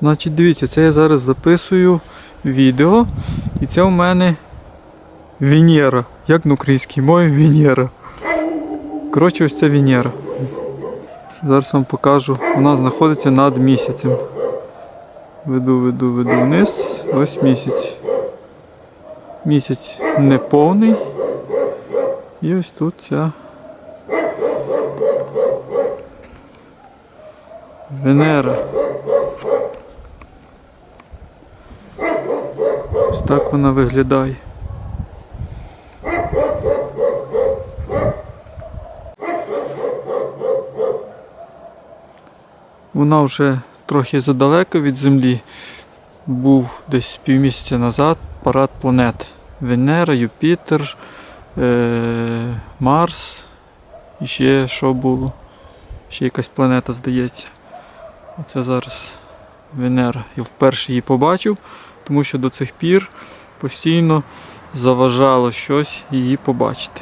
Значить, дивіться, це я зараз записую відео, і це у мене Венера. Як на українській мові Венера. Коротше, ось це Венера. Зараз вам покажу. Вона знаходиться над місяцем. Веду, веду, веду вниз. Ось місяць. Місяць неповний. І ось тут ця Венера. Ось так вона виглядає. Вона вже трохи задалеко від Землі. Був десь півмісяця назад парад планет. Венера, Юпітер, е- Марс. І ще що було? Ще якась планета, здається. Оце зараз Венера. Я вперше її побачив, тому що до цих пір постійно заважало щось її побачити.